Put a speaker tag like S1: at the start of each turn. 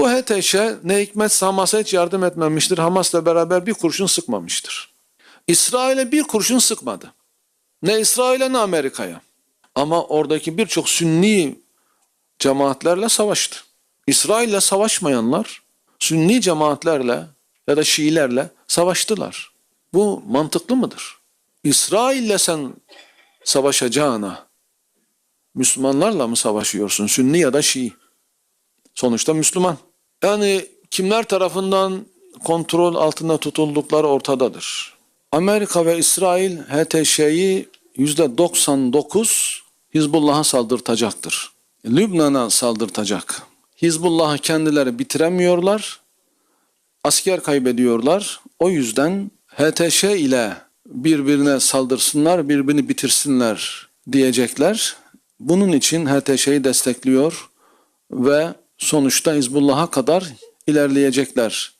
S1: bu HTŞ ne hikmetse Hamas'a hiç yardım etmemiştir. Hamas'la beraber bir kurşun sıkmamıştır. İsrail'e bir kurşun sıkmadı. Ne İsrail'e ne Amerika'ya. Ama oradaki birçok Sünni cemaatlerle savaştı. İsrail'le savaşmayanlar Sünni cemaatlerle ya da Şiilerle savaştılar. Bu mantıklı mıdır? İsrail'le sen savaşacağına Müslümanlarla mı savaşıyorsun? Sünni ya da Şii. Sonuçta Müslüman. Yani kimler tarafından kontrol altında tutuldukları ortadadır. Amerika ve İsrail HTŞ'yi %99 Hizbullah'a saldırtacaktır. Lübnan'a saldırtacak. Hizbullah'ı kendileri bitiremiyorlar. Asker kaybediyorlar. O yüzden HTŞ ile birbirine saldırsınlar, birbirini bitirsinler diyecekler. Bunun için HTŞ'yi destekliyor ve sonuçta Hizbullah'a kadar ilerleyecekler